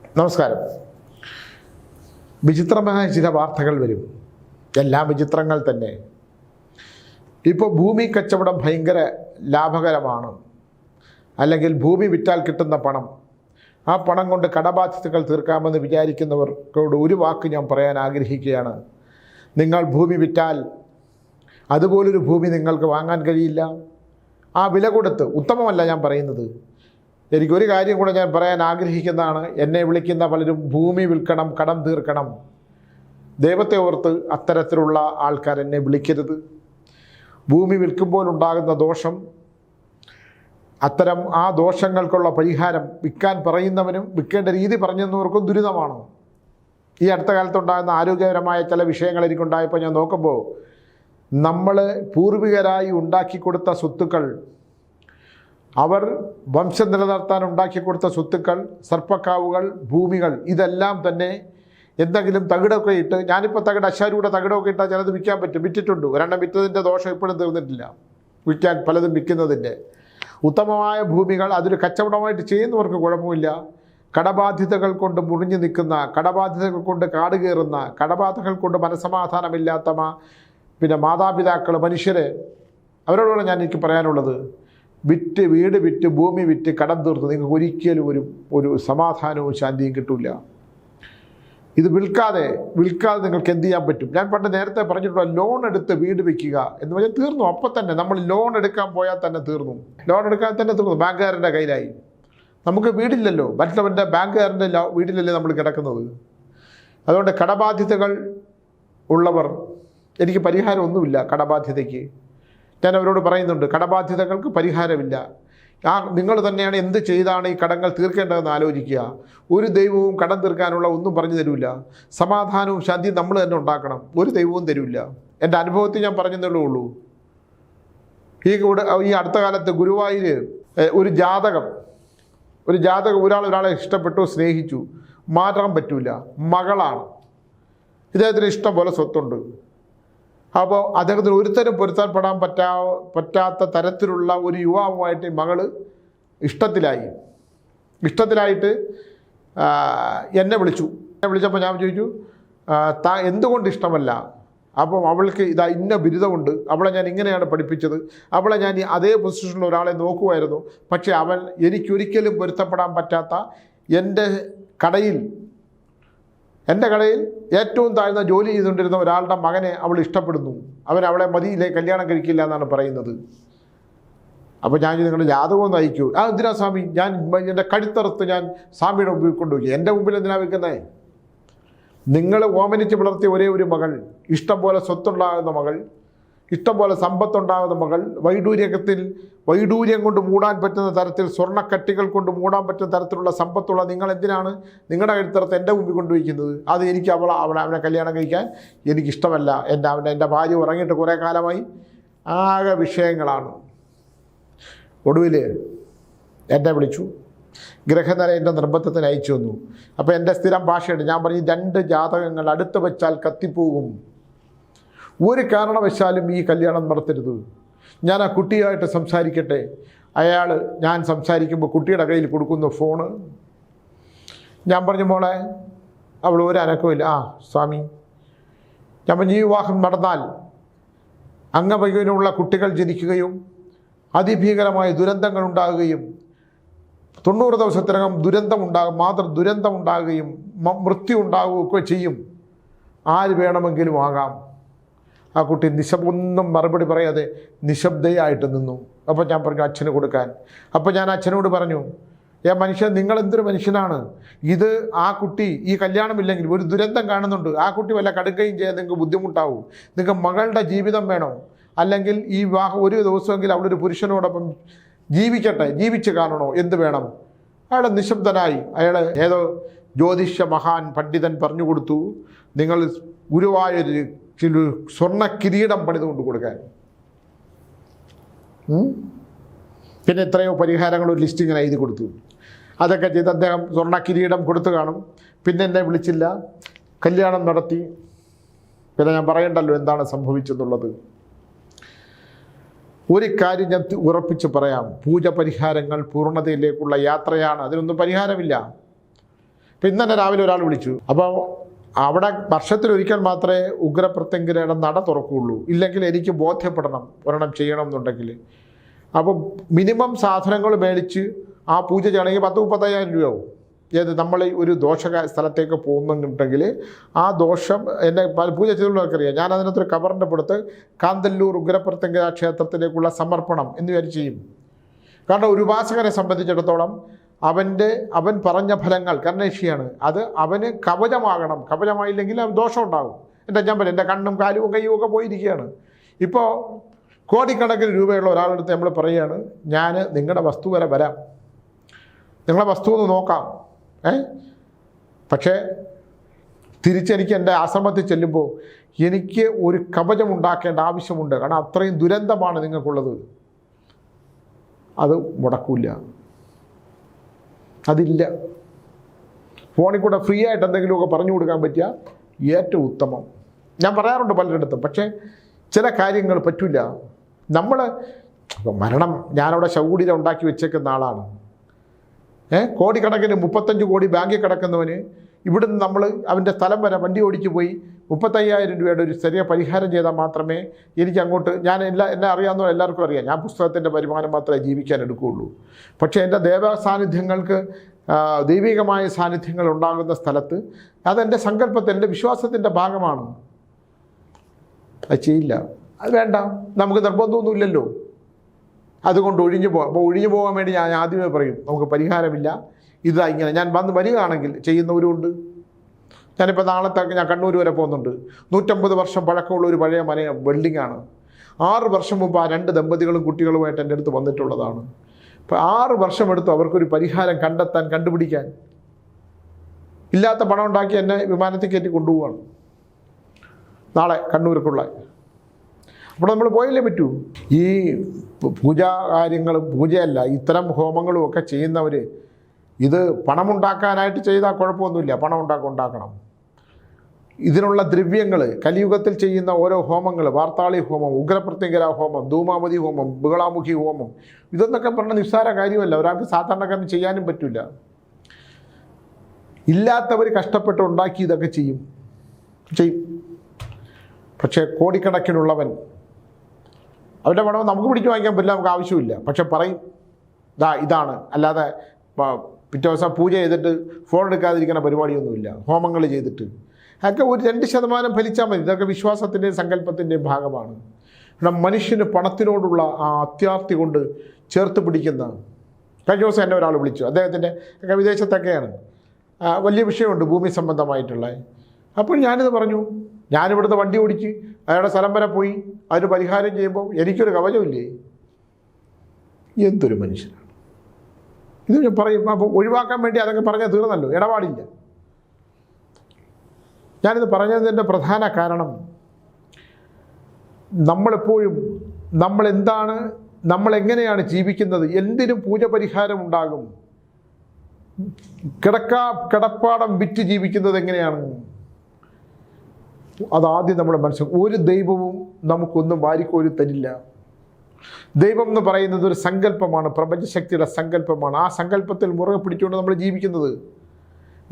നമസ്കാരം. വിചിത്രമായ ചില വാർത്തകൾ വരും. എല്ലാ വിചിത്രങ്ങൾ തന്നെ. ഇപ്പോൾ ഭൂമി കച്ചവടം ഭയങ്കര ലാഭകരമാണ്. അല്ലെങ്കിൽ ഭൂമി വിറ്റാൽ കിട്ടുന്ന പണം. ആ പണം കൊണ്ട് കടബാധ്യതകൾ തീർക്കാമെന്ന് വിചാരിക്കുന്നവർക്കോട് ഒരു വാക്ക് ഞാൻ പറയാൻ ആഗ്രഹിക്കുകയാണ്. നിങ്ങൾ ഭൂമി വിറ്റാൽ അതുപോലൊരു ഭൂമി നിങ്ങൾക്ക് വാങ്ങാൻ കഴിയില്ല. ആ വില കൊടുത്ത് ഉത്തമമല്ല ഞാൻ പറയുന്നത്. എനിക്കൊരു കാര്യം കൂടെ ഞാൻ പറയാൻ ആഗ്രഹിക്കുന്നതാണ്. എന്നെ വിളിക്കുന്ന പലരും ഭൂമി വിൽക്കണം കടം തീർക്കണം. ദൈവത്തെ ഓർത്ത് അത്തരത്തിലുള്ള ആൾക്കാർ എന്നെ വിളിക്കരുത്. ഭൂമി വിൽക്കുമ്പോൾ ഉണ്ടാകുന്ന ദോഷം അത്തരം ആ ദോഷങ്ങൾക്കുള്ള പരിഹാരം വിൽക്കാൻ പറയുന്നവനും വിൽക്കേണ്ട രീതി പറഞ്ഞെന്നവർക്കും ദുരിതമാണ്. ഈ അടുത്ത കാലത്തുണ്ടാകുന്ന ആരോഗ്യപരമായ ചില വിഷയങ്ങൾ എനിക്കുണ്ടായപ്പോൾ ഞാൻ നോക്കുമ്പോൾ നമ്മൾ പൂർവികരായി ഉണ്ടാക്കി കൊടുത്ത സ്വത്തുക്കൾ അവർ വംശം നിലനിർത്താൻ ഉണ്ടാക്കി കൊടുത്ത സ്വത്തുക്കൾ സർപ്പക്കാവുകൾ ഭൂമികൾ ഇതെല്ലാം തന്നെ എന്തെങ്കിലും തകിടൊക്കെ ഇട്ട് ഞാനിപ്പോൾ തകിട് അശാരിയുടെ തകിടൊക്കെ ഇട്ടാൽ ചിലത് വിൽക്കാൻ പറ്റും. വിറ്റിട്ടുണ്ട്? ഒരെണ്ണം വിറ്റതിന്റെ ദോഷം ഇപ്പോഴും തീർന്നിട്ടില്ല. വിൽക്കാൻ പലതും വിൽക്കുന്നതിന്റെ ഉത്തമമായ ഭൂമികൾ അതൊരു കച്ചവടമായിട്ട് ചെയ്യുന്നവർക്ക് കുഴപ്പമില്ല. കടബാധ്യതകൾ കൊണ്ട് മുറിഞ്ഞു നിൽക്കുന്ന കടബാധ്യതകൾ കൊണ്ട് കാട് കയറുന്ന കടബാധകൾ കൊണ്ട് മനസമാധാനമില്ലാത്ത പിന്നെ മാതാപിതാക്കൾ മനുഷ്യരെ അവരോടാണ് ഞാൻ എനിക്ക് പറയാനുള്ളത്. വിറ്റ് വീട് വിറ്റ് ഭൂമി വിറ്റ് കടം തീർത്ത് നിങ്ങൾക്ക് ഒരിക്കലും ഒരു ഒരു സമാധാനവും ശാന്തിയും കിട്ടില്ല ഇത് വിൽക്കാതെ വിൽക്കാതെ നിങ്ങൾക്ക് എന്ത് ചെയ്യാൻ പറ്റും? ഞാൻ പണ്ട് നേരത്തെ പറഞ്ഞിട്ടുള്ള ലോൺ എടുത്ത് വീട് വെക്കുക എന്ന് പറഞ്ഞാൽ തീർന്നു. അപ്പം തന്നെ നമ്മൾ ലോൺ എടുക്കാൻ പോയാൽ തന്നെ തീർന്നു. ലോൺ എടുക്കാൻ തന്നെ തീർന്നു. ബാങ്കുകാരന്റെ കയ്യിലായി. നമുക്ക് വീടില്ലല്ലോ. മറ്റുള്ളവന്റെ ബാങ്കുകാരന്റെ ലോ- വീട്ടിലല്ലേ നമ്മൾ കിടക്കുന്നത്. അതുകൊണ്ട് കടബാധ്യതകൾ ഉള്ളവർ എനിക്ക് പരിഹാരമൊന്നുമില്ല കടബാധ്യതയ്ക്ക്. ഞാൻ അവരോട് പറയുന്നുണ്ട് കടബാധ്യതകൾക്ക് പരിഹാരമില്ല. ആ നിങ്ങൾ തന്നെയാണ് എന്ത് ചെയ്താണ് ഈ കടങ്ങൾ തീർക്കേണ്ടതെന്ന് ആലോചിക്കുക. ഒരു ദൈവവും കടം തീർക്കാനുള്ള ഒന്നും പറഞ്ഞു തരില്ല സമാധാനവും ശാന്തിയും നമ്മൾ തന്നെ ഉണ്ടാക്കണം. ഒരു ദൈവവും തരില്ല എന്റെ അനുഭവത്തിൽ ഞാൻ പറഞ്ഞതേ ഉള്ളൂ. ഈ കൂടെ ഈ അടുത്ത കാലത്ത് ഗുരുവായൂർ ഒരു ജാതകം ഒരു ജാതകം ഒരാൾ ഒരാളെ ഇഷ്ടപ്പെട്ടു സ്നേഹിച്ചു. മാറ്റാൻ പറ്റില്ല മകളാണ്. ഇദ്ദേഹത്തിന് ഇഷ്ടം പോലെ സ്വത്തുണ്ട്. അപ്പോൾ അദ്ദേഹത്തിന് ഒരുത്തരും പൊരുത്തപ്പെടാൻ പറ്റാ പറ്റാത്ത തരത്തിലുള്ള ഒരു യുവാവുമായിട്ട് മകൾ ഇഷ്ടത്തിലായി. ഇഷ്ടത്തിലായിട്ട് എന്നെ വിളിച്ചു. എന്നെ വിളിച്ചപ്പോൾ ഞാൻ ചോദിച്ചു താ എന്തുകൊണ്ട് ഇഷ്ടമല്ല? അപ്പം അവൾക്ക് ഇതാ ഇന്ന ബിരുദമുണ്ട് അവളെ ഞാൻ ഇങ്ങനെയാണ് പഠിപ്പിച്ചത് അവളെ ഞാൻ അതേ പൊസിഷനിലുള്ള ഒരാളെ നോക്കുമായിരുന്നു പക്ഷേ അവൻ എനിക്കൊരിക്കലും പൊരുത്തപ്പെടാൻ പറ്റാത്ത എന്റെ കടയിൽ എന്റെ കടയിൽ ഏറ്റവും താഴ്ന്ന ജോലി ചെയ്തുകൊണ്ടിരുന്ന ഒരാളുടെ മകനെ അവൾ ഇഷ്ടപ്പെടുന്നു. അവൻ അവളെ മതിയിലെ കല്യാണം കഴിക്കില്ല എന്നാണ് പറയുന്നത്. അപ്പോൾ ഞാൻ നിങ്ങളുടെ ജാതകം ഒന്ന് ആ എന്തിനാ സ്വാമി? ഞാൻ എന്റെ കഴുത്തറുത്ത് ഞാൻ സ്വാമിയുടെ മുമ്പിൽ കൊണ്ടുപോയി. എന്റെ മുമ്പിൽ എന്തിനാ വെക്കുന്നത് നിങ്ങൾ ഓമനിച്ച് വളർത്തിയ ഒരേ ഒരു മകൾ ഇഷ്ടം പോലെ സ്വത്തുണ്ടാകുന്ന മകൾ ഇഷ്ടം പോലെ സമ്പത്തുണ്ടാകുന്ന മകൾ വൈഡൂര്യത്തിൽ വൈഡൂര്യം കൊണ്ട് മൂടാൻ പറ്റുന്ന തരത്തിൽ സ്വർണക്കട്ടികൾ കൊണ്ട് മൂടാൻ പറ്റുന്ന തരത്തിലുള്ള സമ്പത്തുള്ള നിങ്ങൾ എന്തിനാണ് നിങ്ങളുടെ കഴുത്തറത്ത് എന്റെ മുമ്പിൽ കൊണ്ടുവയ്ക്കുന്നത്? അത് എനിക്ക് അവൾ അവളെ അവനെ കല്യാണം കഴിക്കാൻ എനിക്കിഷ്ടമല്ല. എന്റെ അവന്റെ എന്റെ ഭാര്യ ഉറങ്ങിയിട്ട് കുറേ കാലമായി ആകെ വിഷയങ്ങളാണ്. ഒടുവിൽ എന്നെ വിളിച്ചു. ഗ്രഹനില എന്റെ നിർബന്ധത്തിന് അയച്ചു വന്നു അപ്പോൾ എന്റെ സ്ഥിരം ഭാഷയുണ്ട്. ഞാൻ പറഞ്ഞു രണ്ട് ജാതകങ്ങൾ അടുത്ത് വെച്ചാൽ കത്തിപ്പോകും. ഒരു കാരണവശാലും ഈ കല്യാണം നടത്തരുത്. ഞാൻ ആ കുട്ടിയായിട്ട് സംസാരിക്കട്ടെ. അയാൾ ഞാൻ സംസാരിക്കുമ്പോൾ കുട്ടിയുടെ കയ്യിൽ കൊടുക്കുന്ന ഫോണ്. ഞാൻ പറഞ്ഞു മോളെ അവൾ ഒരു അനക്കമില്ല ആ സ്വാമി. ഞാൻ പറഞ്ഞു ഈ വിവാഹം നടന്നാൽ അംഗവൈകല്യമുള്ള കുട്ടികൾ ജനിക്കുകയും അതിഭീകരമായ ദുരന്തങ്ങൾ ഉണ്ടാകുകയും തൊണ്ണൂറ് ദിവസത്തിനകം ദുരന്തം ഉണ്ടാകും മാതൃ ദുരന്തം ഉണ്ടാകുകയും മൃത്യു ഉണ്ടാകുകയൊക്കെ ചെയ്യും. ആര് വേണമെങ്കിലും ആകാം. ആ കുട്ടി നിശബ്ദൊന്നും മറുപടി പറയാതെ നിശബ്ദയായിട്ട് നിന്നു. അപ്പോൾ ഞാൻ പറഞ്ഞു അച്ഛന് കൊടുക്കാൻ. അപ്പോൾ ഞാൻ അച്ഛനോട് പറഞ്ഞു ഏ മനുഷ്യൻ നിങ്ങൾ എന്തൊരു മനുഷ്യനാണ്? ഇത് ആ കുട്ടി ഈ കല്യാണമില്ലെങ്കിൽ ഒരു ദുരന്തം കാണുന്നുണ്ട്. ആ കുട്ടി വല്ല കടുക്കുകയും ചെയ്യാൻ നിങ്ങൾക്ക് ബുദ്ധിമുട്ടാവും. നിങ്ങൾക്ക് മകളുടെ ജീവിതം വേണോ. അല്ലെങ്കിൽ ഈ വിവാഹം ഒരു ദിവസമെങ്കിലും ഒരു പുരുഷനോടൊപ്പം ജീവിക്കട്ടെ ജീവിച്ച് കാണണോ? എന്ത് വേണം? അയാൾ നിശബ്ദനായി. അയാൾ ഏതോ ജ്യോതിഷ മഹാൻ പണ്ഡിതൻ പറഞ്ഞു കൊടുത്തു നിങ്ങൾ ഗുരുവായൂർ സ്വർണ കിരീടം പണിതുകൊണ്ട് കൊടുക്കാൻ? പിന്നെ എത്രയോ പരിഹാരങ്ങൾ ഒരു ലിസ്റ്റ് ഇങ്ങനെ എഴുതി കൊടുത്തു. അതൊക്കെ ചെയ്ത് അദ്ദേഹം സ്വർണ കിരീടം കൊടുത്തു കാണും. പിന്നെ എന്നെ വിളിച്ചില്ല. കല്യാണം നടത്തി. പിന്നെ ഞാൻ പറയണ്ടല്ലോ എന്താണ് സംഭവിച്ചെന്നുള്ളത്. ഒരു കാര്യം ഞാൻ ഉറപ്പിച്ച് പറയാം. പൂജ പരിഹാരങ്ങൾ പൂർണതയിലേക്കുള്ള യാത്രയാണ്. അതിനൊന്നും പരിഹാരമില്ല. ഇപ്പം തന്നെ രാവിലെ ഒരാൾ വിളിച്ചു. അപ്പോൾ അവിടെ വർഷത്തിലൊരിക്കൽ മാത്രമേ ഉഗ്രപ്രത്യങ്കരയുടെ നട തുറക്കുകയുള്ളൂ. ഇല്ലെങ്കിൽ എനിക്ക് ബോധ്യപ്പെടണം ഒരെണ്ണം ചെയ്യണം എന്നുണ്ടെങ്കിൽ അപ്പോൾ മിനിമം സാധനങ്ങൾ മേടിച്ച് ആ പൂജ ചെയ്യണമെങ്കിൽ പത്ത് മുപ്പത്തയ്യായിരം രൂപയാവും. ഏത് നമ്മൾ ഒരു ദോഷ സ്ഥലത്തേക്ക് പോകുന്നുണ്ടെങ്കിൽ ആ ദോഷം എന്നെ പൂജ ചെയ്തുള്ളവർക്കറിയാം. ഞാൻ അതിനകത്തൊരു കവറിന്റെ പുറത്ത് കാന്തല്ലൂർ ഉഗ്രപ്രത്യങ്കര ക്ഷേത്രത്തിലേക്കുള്ള സമർപ്പണം എന്നിവർ ചെയ്യും. കാരണം ഒരു ഉപാസകനെ സംബന്ധിച്ചിടത്തോളം അവന്റെ അവൻ പറഞ്ഞ ഫലങ്ങൾ കർണേഷിയാണ് അത് അവന് കവചമാകണം. കവചമായില്ലെങ്കിൽ അവൻ ദോഷം ഉണ്ടാകും എന്റെ പറയും എന്റെ കണ്ണും കാലും കയ്യും ഒക്കെ പോയിരിക്കുകയാണ്. ഇപ്പോൾ കോടിക്കണക്കിന് രൂപയുള്ള ഒരാളെടുത്ത് നമ്മൾ പറയുകയാണ് ഞാൻ നിങ്ങളുടെ വസ്തു വരെ വരാം. നിങ്ങളെ വസ്തു ഒന്ന് നോക്കാം. ഏ? പക്ഷേ തിരിച്ചെനിക്ക് എന്റെ ആശ്രമത്തിൽ ചെല്ലുമ്പോൾ എനിക്ക് ഒരു കവചം ഉണ്ടാക്കേണ്ട ആവശ്യമുണ്ട്. കാരണം അത്രയും ദുരന്തമാണ് നിങ്ങൾക്കുള്ളത്. അത് മുടക്കൂല അതില്ല. ഫോണിൽ കൂടെ ഫ്രീ ആയിട്ട് എന്തെങ്കിലുമൊക്കെ പറഞ്ഞു കൊടുക്കാൻ പറ്റിയ ഏറ്റവും ഉത്തമം. ഞാൻ പറയാറുണ്ട് പലരിടത്തും പക്ഷേ ചില കാര്യങ്ങൾ പറ്റില്ല നമ്മൾ മരണം ഞാനവിടെ ശൗകുടിയിൽ ഉണ്ടാക്കി വെച്ചേക്കുന്ന ആളാണ്. ഏഹ് കോടിക്കണക്കിന് മുപ്പത്തഞ്ച് കോടി ബാങ്കിൽ കിടക്കുന്നവന് ഇവിടുന്ന് നമ്മൾ അവന്റെ സ്ഥലം വരെ വണ്ടി ഓടിച്ചു പോയി മുപ്പത്തയ്യായിരം രൂപയുടെ ഒരു ചെറിയ പരിഹാരം ചെയ്താൽ മാത്രമേ എനിക്ക് അങ്ങോട്ട് ഞാൻ എല്ലാ എന്നെ അറിയാവുന്ന എല്ലാവർക്കും അറിയാം. ഞാൻ പുസ്തകത്തിന്റെ വരുമാനം മാത്രമേ ജീവിക്കാൻ എടുക്കുകയുള്ളൂ. പക്ഷേ എന്റെ ദേവ സാന്നിധ്യങ്ങൾക്ക് ദൈവികമായ സാന്നിധ്യങ്ങൾ ഉണ്ടാകുന്ന സ്ഥലത്ത് അതെന്റെ സങ്കല്പത്തിൽ എന്റെ വിശ്വാസത്തിന്റെ ഭാഗമാണ്. അത് ചെയ്യില്ല. അത് വേണ്ട. നമുക്ക് നിർബന്ധമൊന്നുമില്ലല്ലോ. അതുകൊണ്ട് ഒഴിഞ്ഞു പോകാം അപ്പോൾ ഒഴിഞ്ഞു പോകാൻ വേണ്ടി ഞാൻ ആദ്യമേ പറയും. നമുക്ക് പരിഹാരമില്ല. ഇതാ ഇങ്ങനെ. ഞാൻ വന്ന് വരികയാണെങ്കിൽ ചെയ്യുന്നവരുമുണ്ട്. ഞാനിപ്പോൾ നാളത്തേക്ക് ഞാൻ കണ്ണൂർ വരെ പോകുന്നുണ്ട്. നൂറ്റമ്പത് വർഷം പഴക്കമുള്ള ഒരു പഴയ മന ബിൽഡിങ്ങാണ് ആറ് വർഷം മുമ്പ് ആ രണ്ട് ദമ്പതികളും കുട്ടികളുമായിട്ട് എന്റെ അടുത്ത് വന്നിട്ടുള്ളതാണ്. അപ്പോൾ ആറ് വർഷം വർഷമെടുത്തു അവർക്കൊരു പരിഹാരം കണ്ടെത്താൻ കണ്ടുപിടിക്കാൻ. ഇല്ലാത്ത പണം ഉണ്ടാക്കി എന്നെ വിമാനത്തിൽ കയറ്റി കൊണ്ടുപോവാണ്. നാളെ കണ്ണൂർക്കുള്ള അപ്പോൾ നമ്മൾ പോയില്ലേ പറ്റൂ? ഈ പൂജാ കാര്യങ്ങളും പൂജയല്ല ഇത്തരം ഹോമങ്ങളും ഒക്കെ ചെയ്യുന്നവർ ഇത് പണമുണ്ടാക്കാനായിട്ട് ചെയ്താൽ കുഴപ്പമൊന്നുമില്ല. പണം ഉണ്ടാക്കുക ഉണ്ടാക്കണം. ഇതിനുള്ള ദ്രവ്യങ്ങൾ കലിയുഗത്തിൽ ചെയ്യുന്ന ഓരോ ഹോമങ്ങൾ വാർത്താളി ഹോമം ഉഗ്രപ്രത്യങ്കര ഹോമം ധൂമാവതി ഹോമം ബഹളാമുഖി ഹോമം ഇതെന്നൊക്കെ പറഞ്ഞ നിസ്സാര കാര്യമല്ല. ഒരാൾക്ക് സാധാരണക്കാരന് ചെയ്യാനും പറ്റില്ല ഇല്ലാത്തവർ കഷ്ടപ്പെട്ട് ഉണ്ടാക്കി ഇതൊക്കെ ചെയ്യും. ചെയ്യും. പക്ഷേ കോടിക്കണക്കിനുള്ളവൻ അവരുടെ പണം നമുക്ക് പിടിച്ചു വാങ്ങിക്കാൻ പറ്റില്ല നമുക്ക് ആവശ്യമില്ല. പക്ഷെ പറയും ഇതാ ഇതാണ്. അല്ലാതെ പിറ്റേ ദിവസം പൂജ ചെയ്തിട്ട് ഫോൺ എടുക്കാതിരിക്കുന്ന പരിപാടിയൊന്നുമില്ല. ഹോമങ്ങൾ ചെയ്തിട്ട്. അതൊക്കെ ഒരു രണ്ട് ശതമാനം ഫലിച്ചാൽ മതി. ഇതൊക്കെ വിശ്വാസത്തിന്റെയും സങ്കല്പത്തിന്റെയും ഭാഗമാണ്. കാരണം മനുഷ്യന് പണത്തിനോടുള്ള ആ അത്യാർത്തി കൊണ്ട് ചേർത്ത് പിടിക്കുന്ന കഴിഞ്ഞ ദിവസം എന്നെ ഒരാൾ വിളിച്ചു. അദ്ദേഹത്തിന്റെ വിദേശത്തൊക്കെയാണ്. വലിയ വിഷയമുണ്ട് ഭൂമി സംബന്ധമായിട്ടുള്ള. അപ്പോൾ ഞാനിത് പറഞ്ഞു. ഞാനിവിടുന്ന് വണ്ടി ഓടിച്ച് അയാളുടെ സ്ഥലം വരെ പോയി. അതിന് പരിഹാരം ചെയ്യുമ്പോൾ എനിക്കൊരു കവചമില്ലേ? എന്തൊരു മനുഷ്യനാണ്. ഇത് പറയും അപ്പോൾ ഒഴിവാക്കാൻ വേണ്ടി അതൊക്കെ പറഞ്ഞാൽ തീർന്നല്ലോ ഇടപാടില്ല. ഞാനിത് പറഞ്ഞതിന്റെ പ്രധാന കാരണം നമ്മളെപ്പോഴും നമ്മൾ എങ്ങനെയാണ് ജീവിക്കുന്നത് എന്തിനും പൂജ പരിഹാരം ഉണ്ടാകും. കിടക്കാ കിടപ്പാടം വിറ്റ് ജീവിക്കുന്നത് എങ്ങനെയാണ്? അതാദ്യം നമ്മുടെ മനസ്സിൽ ഒരു ദൈവവും നമുക്കൊന്നും വാരിക്കോരി തരില്ല. ദൈവം എന്ന് പറയുന്നത് ഒരു സങ്കല്പമാണ് പ്രപഞ്ചശക്തിയുടെ സങ്കല്പമാണ്. ആ സങ്കല്പത്തിൽ മുറുകെ പിടിച്ചുകൊണ്ട് നമ്മൾ ജീവിക്കുന്നത്.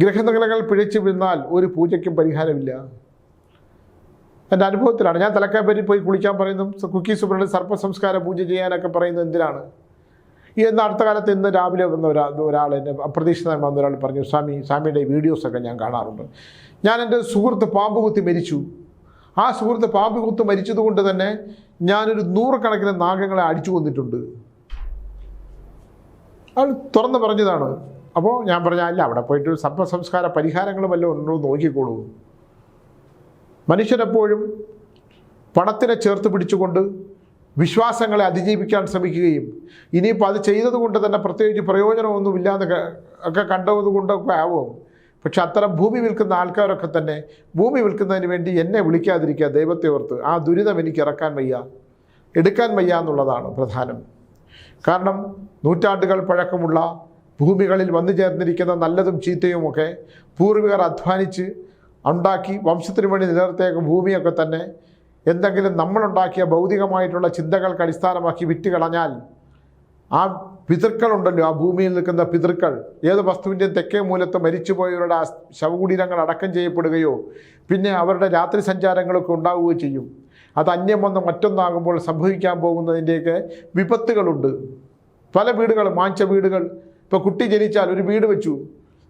ഗ്രഹനിലകൾ പിഴച്ചു വീണാൽ ഒരു പൂജയ്ക്കും പരിഹാരമില്ല. എന്റെ അനുഭവത്തിലാണ്. ഞാൻ തലക്കാപ്പേരി പോയി കുളിക്കാൻ പറയുന്നു കുക്കി സുബ്രഹ്മണ്യ സർപ്പസംസ്കാര പൂജ ചെയ്യാനൊക്കെ പറയുന്നത് എന്തിനാണ്? ഈ എന്ന അടുത്ത കാലത്ത് ഇന്ന് രാവിലെ വന്ന ഒരാ ഒരാൾ എന്നെ അപ്രതീക്ഷിതമായി വന്ന ഒരാൾ പറഞ്ഞു സ്വാമി സ്വാമിയുടെ വീഡിയോസൊക്കെ ഞാൻ കാണാറുണ്ട്. ഞാൻ എന്റെ സുഹൃത്ത് പാമ്പുകുത്തി മരിച്ചു. ആ സുഹൃത്ത് പാമ്പ് കുത്ത് മരിച്ചതുകൊണ്ട് തന്നെ ഞാനൊരു നൂറുകണക്കിന് നാഗങ്ങളെ അടിച്ചു കൊന്നിട്ടുണ്ട്. അയാൾ തുറന്ന് പറഞ്ഞതാണ്. അപ്പോൾ ഞാൻ പറഞ്ഞ അല്ല അവിടെ പോയിട്ട് സർപ്പസംസ്കാര പരിഹാരങ്ങൾ വല്ലതും ഉണ്ടോ നോക്കിക്കോളൂ. മനുഷ്യരെപ്പോഴും പണത്തിനെ ചേർത്ത് പിടിച്ചുകൊണ്ട് വിശ്വാസങ്ങളെ അതിജീവിക്കാൻ ശ്രമിക്കുകയും ഇനിയിപ്പോൾ അത് ചെയ്തതുകൊണ്ട് തന്നെ പ്രത്യേകിച്ച് പ്രയോജനമൊന്നുമില്ലാന്ന് ഒക്കെ കണ്ടതുകൊണ്ടൊക്കെ ആവും. പക്ഷെ അത്തരം ഭൂമി വിൽക്കുന്ന ആൾക്കാരൊക്കെ തന്നെ ഭൂമി വിൽക്കുന്നതിന് വേണ്ടി എന്നെ വിളിക്കാതിരിക്കുക ദൈവത്തെ ഓർത്ത് ആ ദുരിതം എനിക്ക് ഇറക്കാൻ വയ്യ എടുക്കാൻ വയ്യ എന്നുള്ളതാണ് പ്രധാനം. കാരണം നൂറ്റാണ്ടുകൾ പഴക്കമുള്ള ഭൂമികളിൽ വന്നു ചേർന്നിരിക്കുന്ന നല്ലതും ചീത്തയുമൊക്കെ പൂർവികർ അധ്വാനിച്ച് ഉണ്ടാക്കി വംശത്തിന് വേണ്ടി നിലനിർത്തിയ ഭൂമിയൊക്കെ തന്നെ എന്തെങ്കിലും നമ്മളുണ്ടാക്കിയ ഭൗതികമായിട്ടുള്ള ചിന്തകൾക്ക് അടിസ്ഥാനമാക്കി വിറ്റ് കളഞ്ഞാൽ ആ പിതൃക്കളുണ്ടല്ലോ ആ ഭൂമിയിൽ നിൽക്കുന്ന പിതൃക്കൾ. ഏത് വസ്തുവിന്റെയും തെക്കേ മൂലത്ത് മരിച്ചുപോയവരുടെ ആ ശവകുടീരങ്ങൾ അടക്കം ചെയ്യപ്പെടുകയോ പിന്നെ അവരുടെ രാത്രി സഞ്ചാരങ്ങളൊക്കെ ഉണ്ടാവുകയോ ചെയ്യും. അത് അന്യം വന്ന് മറ്റൊന്നാകുമ്പോൾ സംഭവിക്കാൻ പോകുന്നതിന്റെയൊക്കെ വിപത്തുകളുണ്ട്. പല വീടുകൾ മാഞ്ച വീടുകൾ. ഇപ്പോൾ കുട്ടി ജനിച്ചാൽ ഒരു വീട് വെച്ചു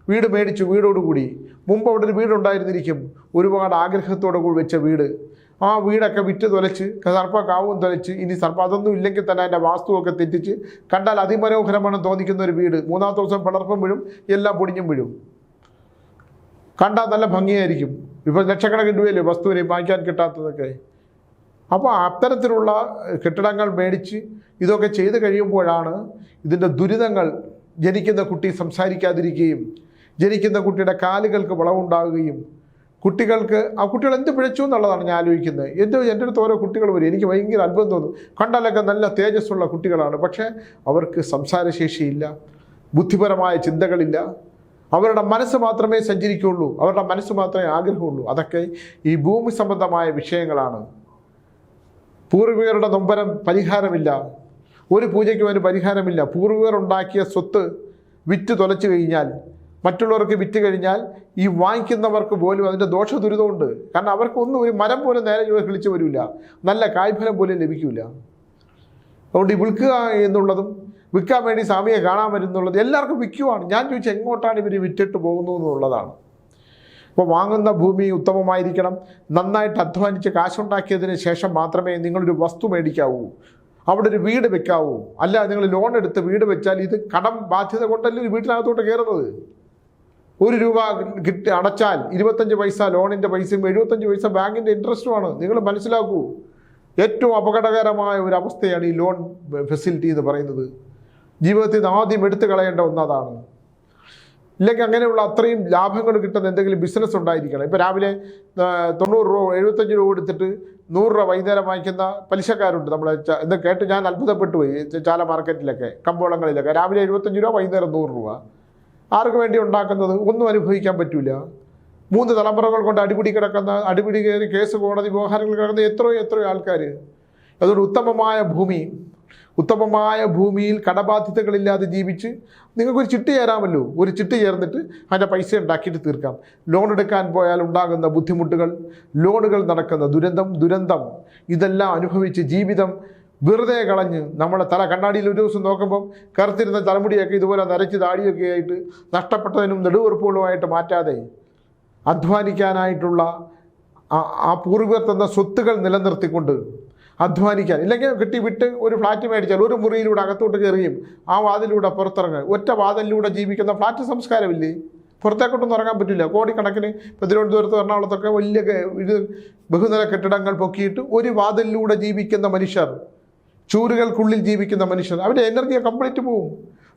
വീട് മേടിച്ചു വീടോടുകൂടി. മുമ്പ് അവിടെ ഒരു വീടുണ്ടായിരുന്നിരിക്കും ഒരുപാട് ആഗ്രഹത്തോടു കൂടി വെച്ച വീട്. ആ വീടൊക്കെ വിറ്റ് തൊലച്ച് സർപ്പ കാവും തുലച്ച് ഇനി സർപ്പ അതൊന്നും ഇല്ലെങ്കിൽ തന്നെ അതിന്റെ വാസ്തുവൊക്കെ തെറ്റിച്ച് കണ്ടാൽ അതിമനോഹരമാണ് തോന്നിക്കുന്ന ഒരു വീട്. മൂന്നാമത്തെ ദിവസം പിളർപ്പം വീഴും എല്ലാം പൊടിഞ്ഞും വീഴും. കണ്ടാൽ നല്ല ഭംഗിയായിരിക്കും. ഇപ്പോൾ ലക്ഷക്കണക്കിന് രൂപയല്ലേ വസ്തുവിനെ വാങ്ങിക്കാൻ കിട്ടാത്തതൊക്കെ? അപ്പോൾ അത്തരത്തിലുള്ള കെട്ടിടങ്ങൾ മേടിച്ച് ഇതൊക്കെ ചെയ്ത് കഴിയുമ്പോഴാണ് ഇതിന്റെ ദുരിതങ്ങൾ ജനിക്കുന്ന കുട്ടി സംസാരിക്കാതിരിക്കുകയും ജനിക്കുന്ന കുട്ടിയുടെ കാലുകൾക്ക് വളവുണ്ടാകുകയും കുട്ടികൾക്ക് ആ കുട്ടികൾ എന്ത് പിഴച്ചു എന്നുള്ളതാണ് ഞാൻ ആലോചിക്കുന്നത്. എന്ത് എന്റെ അടുത്ത് ഓരോ കുട്ടികൾ വരും. എനിക്ക് ഭയങ്കര അത്ഭുതം തോന്നും. കണ്ടാലൊക്കെ നല്ല തേജസ്സുള്ള കുട്ടികളാണ്. പക്ഷേ അവർക്ക് സംസാരശേഷിയില്ല ബുദ്ധിപരമായ ചിന്തകളില്ല. അവരുടെ മനസ്സ് മാത്രമേ സഞ്ചരിക്കുകയുള്ളൂ. അവരുടെ മനസ്സ് മാത്രമേ ആഗ്രഹമുള്ളൂ. അതൊക്കെ ഈ ഭൂമി സംബന്ധമായ വിഷയങ്ങളാണ്. പൂർവികരുടെ നൊമ്പരം പരിഹാരമില്ല. ഒരു പൂജയ്ക്കും അതിന് പരിഹാരമില്ല. പൂർവികർ ഉണ്ടാക്കിയ സ്വത്ത് വിറ്റ് തുലച്ചു കഴിഞ്ഞാൽ മറ്റുള്ളവർക്ക് വിറ്റ് കഴിഞ്ഞാൽ ഈ വാങ്ങിക്കുന്നവർക്ക് പോലും അതിന്റെ ദോഷ ദുരിതമുണ്ട് കാരണം അവർക്കൊന്നും ഒരു മരം പോലും നേരെ ചൊവ്വേ കിളിച്ചു വരില്ല. നല്ല കായ്ഫലം പോലും ലഭിക്കില്ല അതുകൊണ്ട് വിൽക്കുക എന്നുള്ളതും വിൽക്കാൻ വേണ്ടി സ്വാമിയെ കാണാൻ വരുന്നുള്ളത് എല്ലാവർക്കും വിൽക്കുവാണ്. ഞാൻ ചോദിച്ചാൽ എങ്ങോട്ടാണ് ഇവർ വിറ്റിട്ട് പോകുന്നു എന്നുള്ളതാണ്. അപ്പോൾ വാങ്ങുന്ന ഭൂമി ഉത്തമമായിരിക്കണം. നന്നായിട്ട് അധ്വാനിച്ച് കാശുണ്ടാക്കിയതിന് ശേഷം മാത്രമേ നിങ്ങളൊരു വസ്തു മേടിക്കാവൂ. അവിടെ ഒരു വീട് വെക്കാവൂ. അല്ല നിങ്ങൾ ലോൺ എടുത്ത് വീട് വെച്ചാൽ ഇത് കടം ബാധ്യത കൊണ്ടല്ലേ ഒരു വീട്ടിനകത്തോട്ട് കയറുന്നത്? ഒരു രൂപ കിട്ടി അടച്ചാൽ ഇരുപത്തഞ്ച് പൈസ ലോണിന്റെ പൈസയും എഴുപത്തഞ്ച് പൈസ ബാങ്കിന്റെ ഇൻട്രസ്റ്റുമാണ് നിങ്ങൾ മനസ്സിലാക്കൂ. ഏറ്റവും അപകടകരമായ ഒരു അവസ്ഥയാണ് ഈ ലോൺ ഫെസിലിറ്റി എന്ന് പറയുന്നത്. ജീവിതത്തിൽ ആദ്യം എടുത്തു കളയേണ്ട ഒന്നതാണ്. ഇല്ലെങ്കിൽ അങ്ങനെയുള്ള അത്രയും ലാഭങ്ങൾ കിട്ടുന്ന എന്തെങ്കിലും ബിസിനസ് ഉണ്ടായിരിക്കണം. ഇപ്പോൾ രാവിലെ തൊണ്ണൂറ് രൂപ എഴുപത്തഞ്ച് രൂപ എടുത്തിട്ട് നൂറ് രൂപ വൈകുന്നേരം വാങ്ങിക്കുന്ന പലിശക്കാരുണ്ട് നമ്മളെ ഇത് കേട്ട് ഞാൻ അത്ഭുതപ്പെട്ടു പോയി. ചാല മാർക്കറ്റിലൊക്കെ കമ്പോളങ്ങളിലൊക്കെ. രാവിലെ എഴുപത്തഞ്ച് രൂപ വൈകുന്നേരം നൂറ് രൂപ. ആർക്ക് വേണ്ടി ഉണ്ടാക്കുന്നത്? ഒന്നും അനുഭവിക്കാൻ പറ്റില്ല മൂന്ന് തലമുറകൾ കൊണ്ട് അടിപിടി കിടക്കുന്ന അടിപിടി കയറി കേസ് കോടതി വ്യവഹാരങ്ങൾ കിടക്കുന്ന എത്രയോ എത്രയോ ആൾക്കാർ അതൊരു ഉത്തമമായ ഭൂമി. ഉത്തമമായ ഭൂമിയിൽ കടബാധ്യതകളില്ലാതെ ജീവിച്ച് നിങ്ങൾക്കൊരു ചിട്ടി ചേരാമല്ലോ? ഒരു ചിട്ടി ചേർന്നിട്ട് അതിന്റെ പൈസ ഉണ്ടാക്കിയിട്ട് തീർക്കാം. ലോൺ എടുക്കാൻ പോയാൽ ഉണ്ടാകുന്ന ബുദ്ധിമുട്ടുകൾ ലോണുകൾ നടക്കുന്ന ദുരന്തം ദുരന്തം. ഇതെല്ലാം അനുഭവിച്ച് ജീവിതം വെറുതെ കളഞ്ഞ് നമ്മളെ തല കണ്ണാടിയിൽ ഒരു ദിവസം നോക്കുമ്പം കറുത്തിരുന്ന തലമുടിയൊക്കെ ഇതുപോലെ നരച്ച് താടിയൊക്കെ ആയിട്ട് നഷ്ടപ്പെട്ടതിനും നെടുവെറുപ്പുകളുമായിട്ട് മാറ്റാതെ അധ്വാനിക്കാനായിട്ടുള്ള ആ- പൂർവികർ തന്ന സ്വത്തുകൾ നിലനിർത്തിക്കൊണ്ട് അധ്വാനിക്കാൻ. ഇല്ലെങ്കിൽ കിട്ടി വിട്ട് ഒരു ഫ്ലാറ്റ് മേടിച്ചാൽ ഒരു മുറിയിലൂടെ അകത്തോട്ട് കയറുകയും ആ വാതിലൂടെ പുറത്തിറങ്ങുക. ഒറ്റ വാതിലിലൂടെ ജീവിക്കുന്ന ഫ്ലാറ്റ് സംസ്കാരമില്ലേ? പുറത്തേക്കൊട്ടൊന്നും ഇറങ്ങാൻ പറ്റില്ല. കോടിക്കണക്കിന് ഇപ്പോൾ തിരുവനന്തപുരത്ത് എറണാകുളത്തൊക്കെ വലിയ ഇത് ബഹുനില കെട്ടിടങ്ങൾ പൊക്കിയിട്ട് ഒരു വാതിലിലൂടെ ജീവിക്കുന്ന മനുഷ്യർ ചൂരുകൾക്കുള്ളിൽ ജീവിക്കുന്ന മനുഷ്യർ അവരുടെ എനർജിയെ കംപ്ലീറ്റ് പോവും.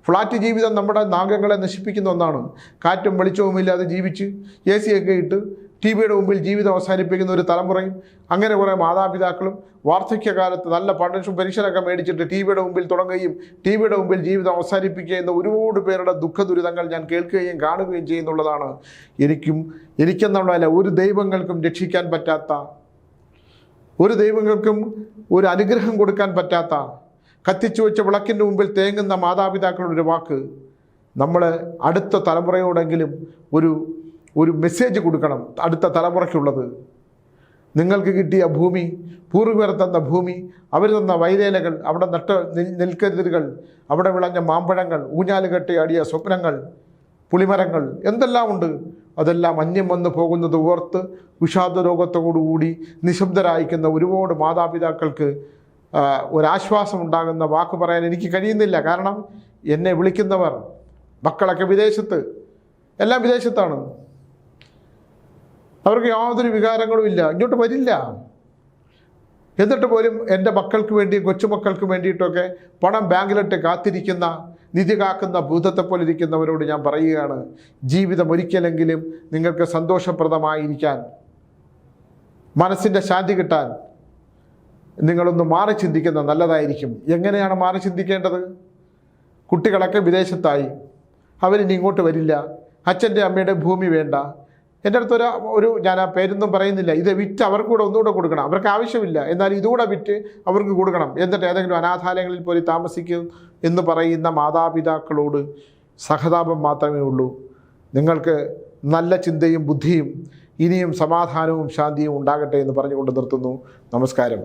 ഫ്ലാറ്റ് ജീവിതം നമ്മുടെ നാഗങ്ങളെ നശിപ്പിക്കുന്ന ഒന്നാണ്. കാറ്റും വെളിച്ചവും ഇല്ലാതെ ജീവിച്ച് എ സിയൊക്കെ ഇട്ട് ടി വിയുടെ മുമ്പിൽ ജീവിതം അവസാനിപ്പിക്കുന്ന ഒരു തലമുറയും അങ്ങനെ കുറേ മാതാപിതാക്കളും വാർദ്ധക്യകാലത്ത് നല്ല പണ്ടൻഷും പെൻഷനൊക്കെ മേടിച്ചിട്ട് ടി വിയുടെ മുമ്പിൽ തുടങ്ങുകയും ടി വിയുടെ മുമ്പിൽ ജീവിതം അവസാനിപ്പിക്കുകയും എന്ന ഒരുപാട് പേരുടെ ദുഃഖ ദുരിതങ്ങൾ ഞാൻ കേൾക്കുകയും കാണുകയും ചെയ്യുന്നുള്ളതാണ്. എനിക്കും എനിക്കെന്നുള്ളതല്ല ഒരു ദൈവങ്ങൾക്കും രക്ഷിക്കാൻ പറ്റാത്ത ഒരു ദൈവങ്ങൾക്കും ഒരു അനുഗ്രഹം കൊടുക്കാൻ പറ്റാത്ത കത്തിച്ചു വെച്ച വിളക്കിന്റെ മുമ്പിൽ തേങ്ങുന്ന മാതാപിതാക്കളുടെ ഒരു വാക്ക് നമ്മൾ അടുത്ത തലമുറയോടെങ്കിലും ഒരു ഒരു മെസ്സേജ് കൊടുക്കണം. അടുത്ത തലമുറയ്ക്കുള്ളത്. നിങ്ങൾക്ക് കിട്ടിയ ഭൂമി പൂർവികർ തന്ന ഭൂമി അവർ തന്ന വൈലേലകൾ അവിടെ നട്ട നെൽ നെൽക്കരുതലുകൾ അവിടെ വിളഞ്ഞ മാമ്പഴങ്ങൾ ഊഞ്ഞാലുകെട്ടി ആടിയ സ്വപ്നങ്ങൾ പുളിമരങ്ങൾ എന്തെല്ലാം ഉണ്ട് അതെല്ലാം അന്യം വന്ന് പോകുന്നത് ഓർത്ത് വിഷാദ രോഗത്തോടുകൂടി നിശബ്ദരായിരിക്കുന്ന ഒരുപാട് മാതാപിതാക്കൾക്ക് ഒരാശ്വാസം ഉണ്ടാകുന്ന വാക്ക് പറയാൻ എനിക്ക് കഴിയുന്നില്ല. കാരണം എന്നെ വിളിക്കുന്നവർ മക്കളൊക്കെ വിദേശത്ത് എല്ലാം വിദേശത്താണ്. അവർക്ക് യാതൊരു വികാരങ്ങളും ഇല്ല. ഇങ്ങോട്ട് വരില്ല. എന്നിട്ട് പോലും എന്റെ മക്കൾക്ക് വേണ്ടി കൊച്ചുമക്കൾക്ക് വേണ്ടിയിട്ടൊക്കെ പണം ബാങ്കിലിട്ട് കാത്തിരിക്കുന്ന നിധി കാക്കുന്ന ഭൂതത്തെ പോലെ ഇരിക്കുന്നവരോട് ഞാൻ പറയുകയാണ് ജീവിതം ഒരിക്കലെങ്കിലും നിങ്ങൾക്ക് സന്തോഷപ്രദമായിരിക്കാൻ മനസ്സിന്റെ ശാന്തി കിട്ടാൻ നിങ്ങളൊന്ന് മാറി ചിന്തിക്കുന്ന നല്ലതായിരിക്കും. എങ്ങനെയാണ് മാറി ചിന്തിക്കേണ്ടത്? കുട്ടികളൊക്കെ വിദേശത്തായി. അവരിനി ഇങ്ങോട്ട് വരില്ല. അച്ഛന്റെ അമ്മയുടെ ഭൂമി വേണ്ട. എന്റെ അടുത്ത് ഒരു ഒരു ഞാൻ ആ പേരൊന്നും പറയുന്നില്ല. ഇത് വിറ്റ് അവർക്ക് കൂടെ ഒന്നുകൂടെ കൊടുക്കണം. അവർക്ക് ആവശ്യമില്ല. എന്നാൽ ഇതുകൂടെ വിറ്റ് അവർക്ക് കൊടുക്കണം. എന്നിട്ട് ഏതെങ്കിലും അനാഥാലയങ്ങളിൽ പോയി താമസിക്കും എന്ന് പറയുന്ന മാതാപിതാക്കളോട് സഹതാപം മാത്രമേ ഉള്ളൂ. നിങ്ങൾക്ക് നല്ല ചിന്തയും ബുദ്ധിയും ഇനിയും സമാധാനവും ശാന്തിയും ഉണ്ടാകട്ടെ എന്ന് പറഞ്ഞുകൊണ്ട് നിർത്തുന്നു. നമസ്കാരം.